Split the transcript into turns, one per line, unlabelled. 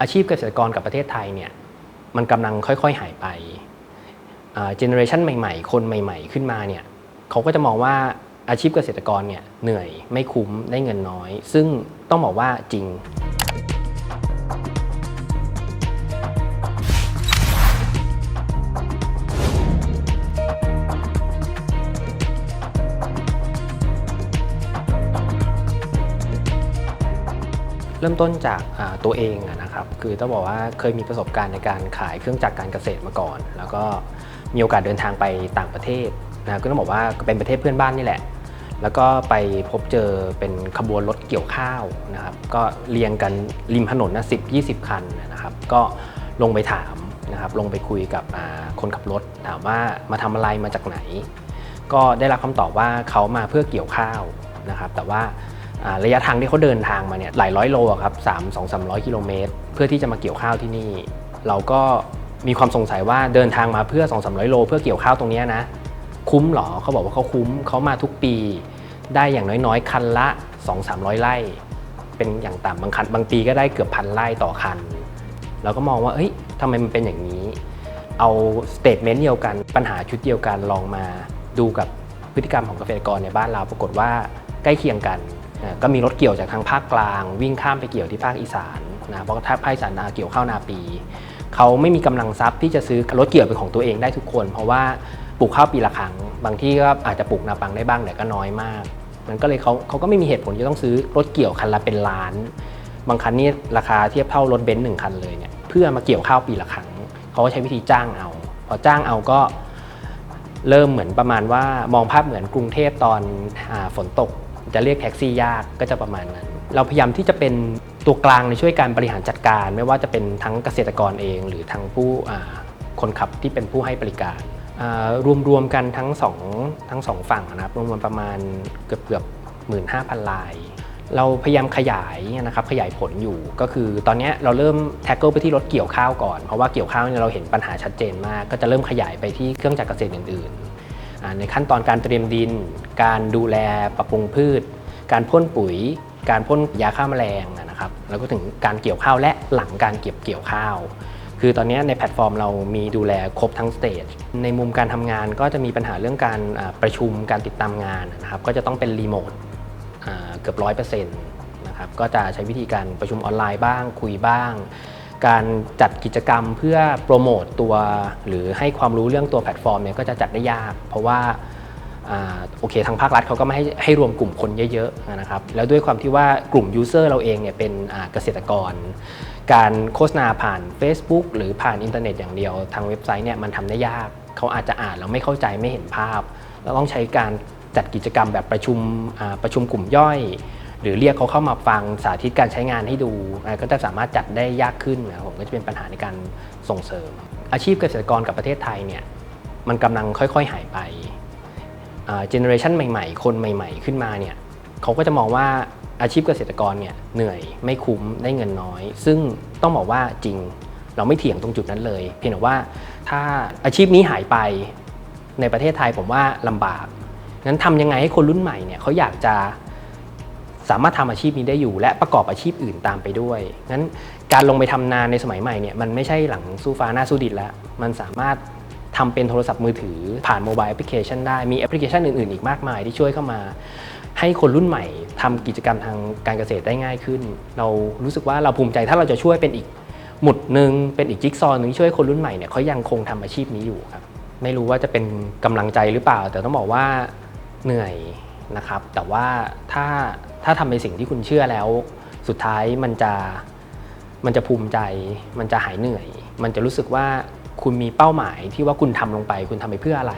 อาชีพเกษตรกรกับประเทศไทยเนี่ยมันกำลังค่อยๆหายไปเจเนอเรชันใหม่ๆ คนใหม่ ๆ ขึ้นมาเนี่ยเขาก็จะมองว่าอาชีพเกษตรกรเนี่ยเหนื่อยไม่คุ้มได้เงินน้อย ซึ่งต้องบอกว่าจริง ริ่มต้นจากตัวเองนะครับคือต้องบอกว่าเคยมีประสบการณ์ในการขายเครื่องจักรการเกษตรมาก่อน แล้วก็มีโอกาสเดินทางไปต่างประเทศนะก็ต้องบอกว่าเป็นประเทศเพื่อนบ้านนี่แหละ แล้วก็ไปพบเจอเป็นขบวนรถเกี่ยวข้าวนะครับก็เรียงกันริมถนนนะสิบยีคันนะครับก็ลงไปถามนะครับลงไปคุยกับคนขับรถ ถามว่ามาทำอะไรมาจากไหน ก็ได้รับคำตอบว่าเขามาเพื่อเกี่ยวข้าวนะครับแต่ว่า ระยะทางที่เขาเดินทางมาเนี่ยหลายร้อยโลครับสามสองสามร้อยกิโลเมตร เพื่อที่จะมาเกี่ยวข้าวที่นี่ เราก็มีความสงสัยว่าเดินทางมาเพื่อ2 3 0 0โล เพื่อเกี่ยวข้าวตรงนี้นะ คุ้มหรอเขาบอกว่าเขาคุ้มเขามาทุกปี ได้อย่างน้อยๆ คันละ 2 3 0 0 ไร่ เป็นอย่างต่ำบางคันบางปีก็ได้เกือบพันไร่ต่อคัน เราก็มองว่าเฮ้ยทำไมมันเป็นอย่างนี้ เอาสเตทเมนต์เดียวกันปัญหาชุดเดียวกันลองมาดูกับพฤติกรรมของเกษตรกรในบ้านเราปรากฏว่าใกล้เคียงกัน ก็มีรถเกี่ยวจากทางภาคกลาง วิ่งข้ามไปเกี่ยวที่ภาคอีสานนะเพราะถ้าภาคอีสานนาเกี่ยวข้าวนาปี เขาไม่มีกำลังทรัพย์ที่จะซื้อรถเกี่ยวเป็นของตัวเองได้ทุกคน เพราะว่าปลูกข้าวปีละครั้งบางที่ก็อาจจะปลูกนาปังได้บ้างแต่ก็น้อยมาก มันก็เลยเขาเขาก็ไม่มีเหตุผลที่ต้องซื้อรถเกี่ยวคันละเป็นล้าน บางคันนี่ราคาเทียบเท่ารถเบนซ์หนึ่งคันเลยเนี่ยเพื่อมาเกี่ยวข้าวปีละครั้งเขาก็ใช้วิธีจ้างเอาพอจ้างเอาก็เริ่มเหมือนประมาณว่ามองภาพเหมือนกรุงเทพตอนอฝนตก จะเรียกแท็กซี่ยากก็จะประมาณนั้น เราพยายามที่จะเป็นตัวกลางในช่วยการบริหารจัดการ ไม่ว่าจะเป็นทั้งเกษตรกรเอง หรือทั้งผู้คนขับที่เป็นผู้ให้บริการรวมๆกันทั้งสองทั้งสองฝั่งนะครับรวมๆประมาณเกือบเกือบหมื่นห้าพันลาย เราพยายามขยายนะครับขยายผลอยู่ก็คือตอนนี้เราเริ่มแท็กเกิลไปที่รถเกี่ยวข้าวก่อน เพราะว่าเกี่ยวข้าวเนี่ยเราเห็นปัญหาชัดเจนมาก ก็จะเริ่มขยายไปที่เครื่องจักรเกษตรอื่นๆ ในขั้นตอนการเตรียมดิน การดูแลปรับปรุงพืช การพ่นปุ๋ย การพ่นยาฆ่าแมลงนะครับแล้วก็ถึงการเกี่ยวข้าวและหลังการเก็บเกี่ยวข้าว คือตอนนี้ในแพลตฟอร์มเรามีดูแลครบทั้งสเตจในมุมการทำงานก็จะมีปัญหาเรื่องการประชุมการติดตามงานนะครับก็จะต้องเป็นรีโมทเกือบร้อยเปอร์เซ็นต์นะครับก็จะใช้วิธีการประชุมออนไลน์บ้างคุยบ้าง การจัดกิจกรรมเพื่อโปรโมตตัว หรือให้ความรู้เรื่องตัวแพลตฟอร์มเนี่ยก็จะจัดได้ยาก เพราะว่าอโอเคทางภาครัฐเขาก็ไม่ให้ให้รวมกลุ่มคนเยอะๆนะครับแล้วด้วยความที่ว่ากลุ่มยูเซอร์เราเองเนี่ยเป็นเกษตรกร การโฆษณาผ่าน Facebook หรือผ่านอินเทอร์เน็ตอย่างเดียว ทางเว็บไซต์เนี่ยมันทำได้ยากเขาอาจจะอ่านแล้วไม่เข้าใจไม่เห็นภาพ เราต้องใช้การจัดกิจกรรมแบบประชุมประชุมกลุ่มย่อย หรือเรียกเขาเข้ามาฟังสาธิตการใช้งานให้ดูก็จะสามารถจัดได้ยากขึ้นนะครับผมก็จะเป็นปัญหาในการส่งเสริม อาชีพเกษตรกรกับประเทศไทยเนี่ยมันกำลังค่อยๆหายไปเจเนอเรชันใหม่ๆ คนใหม่ ๆ ขึ้นมาเนี่ยเขาก็จะมองว่าอาชีพเกษตรกรเนี่ยเหนื่อยไม่คุ้มได้เงินน้อย ซึ่งต้องบอกว่าจริงเราไม่เถียงตรงจุดนั้นเลย เพียงแต่ว่าถ้าอาชีพนี้หายไปในประเทศไทยผมว่าลำบากงั้นทำยังไงให้คนรุ่นใหม่เนี่ยเขาอยากจะ สามารถทำอาชีพนี้ได้อยู่ และประกอบอาชีพอื่นตามไปด้วยงั้นการลงไปทำนานในสมัยใหม่เนี่ยมันไม่ใช่หลังสู้ฟ้าหน้าสู้ดินแล้วมันสามารถทำเป็นโทรศัพท์มือถือผ่านโมบายแอปพลิเคชันได้มีแอปพลิเคชันอื่น ๆ อีกมากมายที่ช่วยเข้ามา ให้คนรุ่นใหม่ทำกิจกรรมทางการเกษตรได้ง่ายขึ้น เรารู้สึกว่าเราภูมิใจถ้าเราจะช่วยเป็นอีกหมุดหนึ่งเป็นอีกจิ๊กซอว์หนึ่งช่วยคนรุ่นใหม่เนี่ยเขายังคงทำอาชีพนี้อยู่ครับไม่รู้ว่าจะเป็นกำลังใจหรือเปล่า แต่ต้องบอกว่าเหนื่อย นะครับ แต่ว่าถ้าถ้าทำในสิ่งที่คุณเชื่อแล้ว สุดท้ายมันจะมันจะภูมิใจ มันจะหายเหนื่อย มันจะรู้สึกว่าคุณมีเป้าหมายที่ว่าคุณทำลงไป คุณทำไปเพื่ออะไร